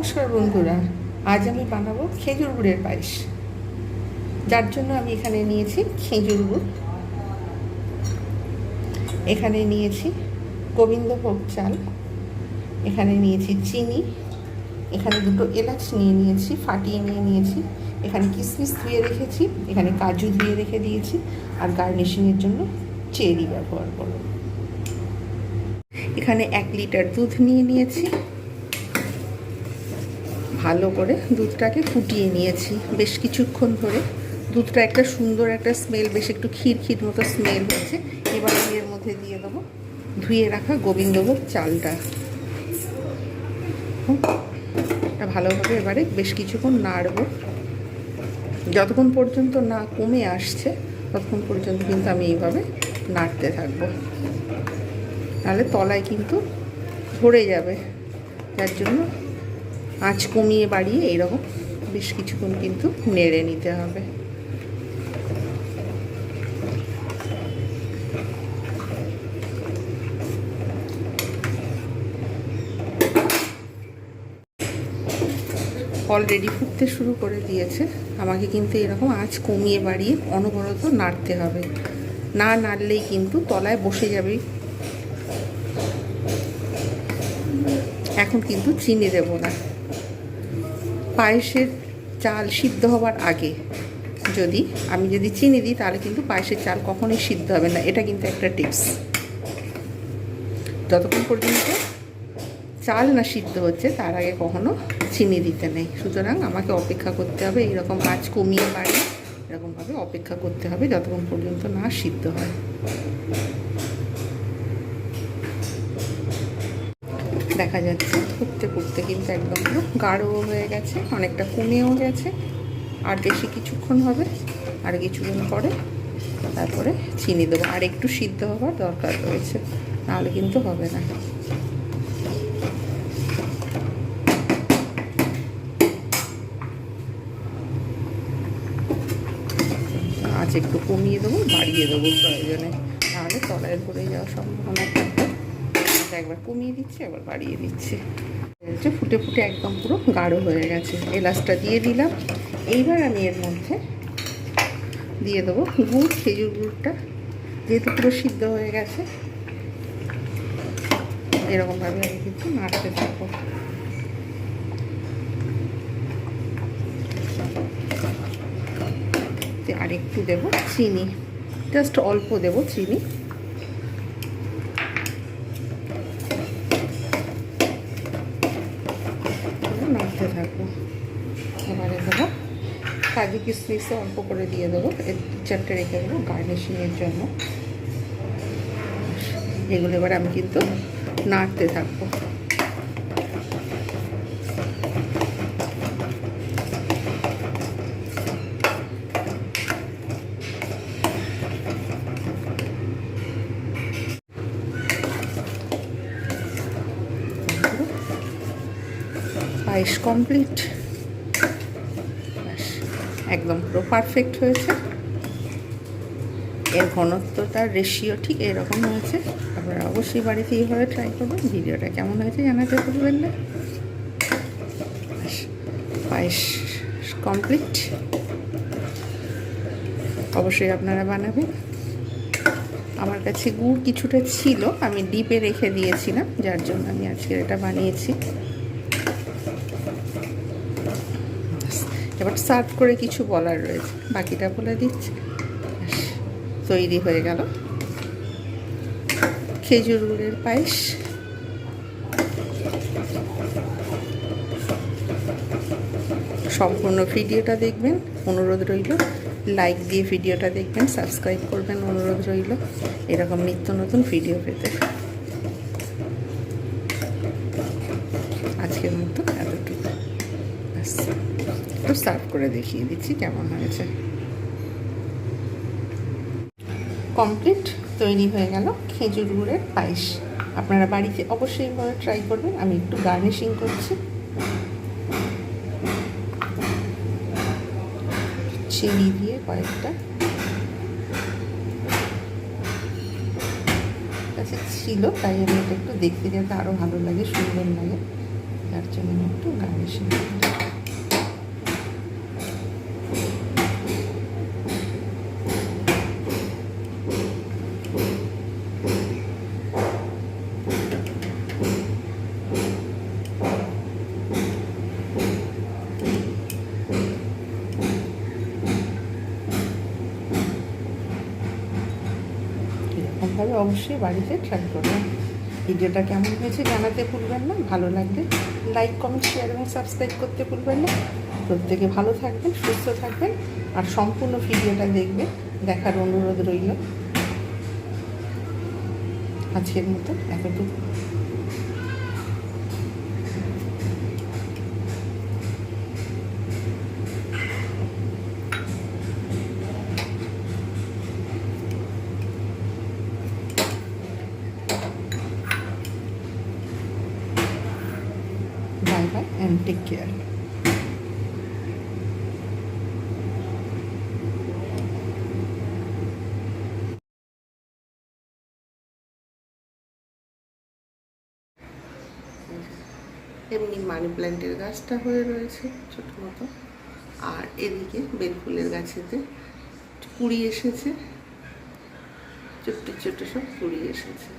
নমস্কার বন্ধুরা, আজ আমি বানাবো খেজুর গুড়ের পায়েস। যার জন্য আমি এখানে নিয়েছি খেজুর গুড়। এখানে নিয়েছি গোবিন্দভোগ চাল, এখানে নিয়েছি চিনি, এখানে দুটো এলাচ নিয়ে নিয়েছি, ফাটিয়ে নিয়ে নিয়েছি, এখানে কিশমিশ ধুয়ে রেখেছি, এখানে কাজু ধুয়ে রেখে দিয়েছি, আর গার্নিশিংয়ের জন্য চেরি ব্যবহার করব। এখানে এক লিটার দুধ নিয়ে নিয়েছি। ভালো করে দুধটাকে ফুটিয়ে নিয়েছি। বেশ কিছুক্ষণ ধরে দুধটা একটা সুন্দর একটা স্মেল বেশ একটু ক্ষীর মতো স্মেল হয়েছে এবার এর মধ্যে দিয়ে দেবো, ধুয়ে রাখা গোবিন্দভোগ চালটা। এটা ভালোভাবে এবারে বেশ কিছুক্ষণ নাড়বো। যতক্ষণ পর্যন্ত না কমে আসছে, ততক্ষণ পর্যন্ত কিন্তু আমি এইভাবে নাড়তে থাকব। তাহলে তলায় কিন্তু ধরে যাবে। যার জন্য আঁচ কমিয়ে বাড়িয়ে এরকম বেশ কিছুক্ষণ কিন্তু নেড়ে নিতে হবে। অলরেডি ফুটতে শুরু করে দিয়েছে। আমাকে কিন্তু এরকম আঁচ কমিয়ে বাড়িয়ে অনবরত নাড়তে হবে। না নাড়লেই কিন্তু তলায় বসে যাবে। এখন কিন্তু চিনি দেব না। পায়েসের চাল সিদ্ধ হওয়ার আগে যদি আমি যদি চিনি দিই, তাহলে কিন্তু পায়েসের চাল কখনোই সিদ্ধ হবে না। এটা কিন্তু একটা টিপস। যতক্ষণ পর্যন্ত চাল না সিদ্ধ হচ্ছে, তার আগে কখনো চিনি দিতে নেই। সুতরাং আমাকে অপেক্ষা করতে হবে, এইরকম আঁচ কমিয়ে বাড়িয়ে এরকমভাবে অপেক্ষা করতে হবে, যতক্ষণ পর্যন্ত না সিদ্ধ হয়। দেখা যাচ্ছে। ফুটতে ফুটতে কিন্তু একদম গাঢ় হয়ে গেছে, অনেকটা কমেও গেছে। আর বেশি কিছুক্ষণ হবে, আর কিছুক্ষণ পরে তারপরে চিনি দেবো। আর একটু সিদ্ধ হওয়ার দরকার রয়েছে, নাহলে কিন্তু হবে না। আজ একটু কমিয়ে দেবো, বাড়িয়ে দেবো প্রয়োজনে। নাহলে তলায় ধরে যাওয়ার সম্ভাবনা থাকবে। একবার কমিয়ে দিচ্ছি, একবার বাড়িয়ে দিচ্ছি। হচ্ছে ফুটে ফুটে একদম পুরো গাঢ় হয়ে গেছে। এলাচটা দিয়ে দিলাম। এইবার আমি এর মধ্যে দিয়ে দেবো গুড়, খেজুর গুড়টা। যেহেতু পুরো সিদ্ধ হয়ে গেছে, এরকমভাবে আমি কিন্তু নাড়তে থাকব। আর একটু দেবো চিনি, জাস্ট অল্প দেবো চিনি। নাড়তে থাকব। এবারে দেবো কাজু কিশমিশে অল্প করে দিয়ে দেবো। এর চারটে রেখে দেবো গার্নিশিংয়ের জন্য। এগুলো এবার আমি কিন্তু নাড়তে থাকব। পায়েস কমপ্লিট একদম পুরো পারফেক্ট হয়েছে। এর ঘনত্বটার রেশিও ঠিক এরকম হয়েছে। আপনারা অবশ্যই বাড়িতে এইভাবে ট্রাই করবেন। ভিডিওটা কেমন হয়েছে জানাতে ভুলবেন না। পায়েস কমপ্লিট অবশ্যই আপনারা বানাবেন। আমার কাছে গুড় কিছুটা ছিল, আমি ডিপে রেখে দিয়েছিলাম, যার জন্য আমি আজকে এটা বানিয়েছি। এবার সার্ভ করে কিছু বলার রয়েছে। বাকিটা বলে দিচ্ছি। তৈরি হয়ে গেল। খেজুর গুড়ের পায়েস। সম্পূর্ণ ভিডিওটা দেখবেন। অনুরোধ রইল লাইক দিয়ে ভিডিওটা দেখবেন সাবস্ক্রাইব করবেন, অনুরোধ রইল। এরকম নিত্য নতুন ভিডিও পেতে। আজকের মতো সার্ভ করে দেখিয়ে দিচ্ছি, কেমন হয়েছে? কমপ্লিট, তৈরি হয়ে গেল খেজুর গুড়ের পায়েস। আপনারা বাড়িতে অবশ্যই এইভাবে ট্রাই করবেন, আমি একটু গার্নিশিং করছি। চিনি দিয়ে কয়েকটা। কাছে ছিল, তাই আমি একটু দেখতে যাতে আরও ভালো লাগে, সুন্দর লাগে। তার জন্য আমি একটু গার্নিশিং এরকমভাবে অবশ্যই বাড়িতে ট্রাই করবেন ভিডিওটা কেমন হয়েছে জানাতে ভুলবেন না, ভালো লাগবে লাইক কমেন্ট শেয়ার এবং সাবস্ক্রাইব করতে ভুলবেন না। প্রত্যেকে ভালো থাকবেন, সুস্থ থাকবেন আর সম্পূর্ণ ভিডিওটা দেখবেন দেখার অনুরোধ রইল। আজকের মতো এতটুকু। Bye and take care. এমনি মানি প্ল্যান্টের গাছটা হয়ে রয়েছে, ছোট মতো। আর এদিকে বেলফুলের গাছেতে কুড়ি এসেছে। ছোট্ট ছোট্ট সব কুড়ি এসেছে।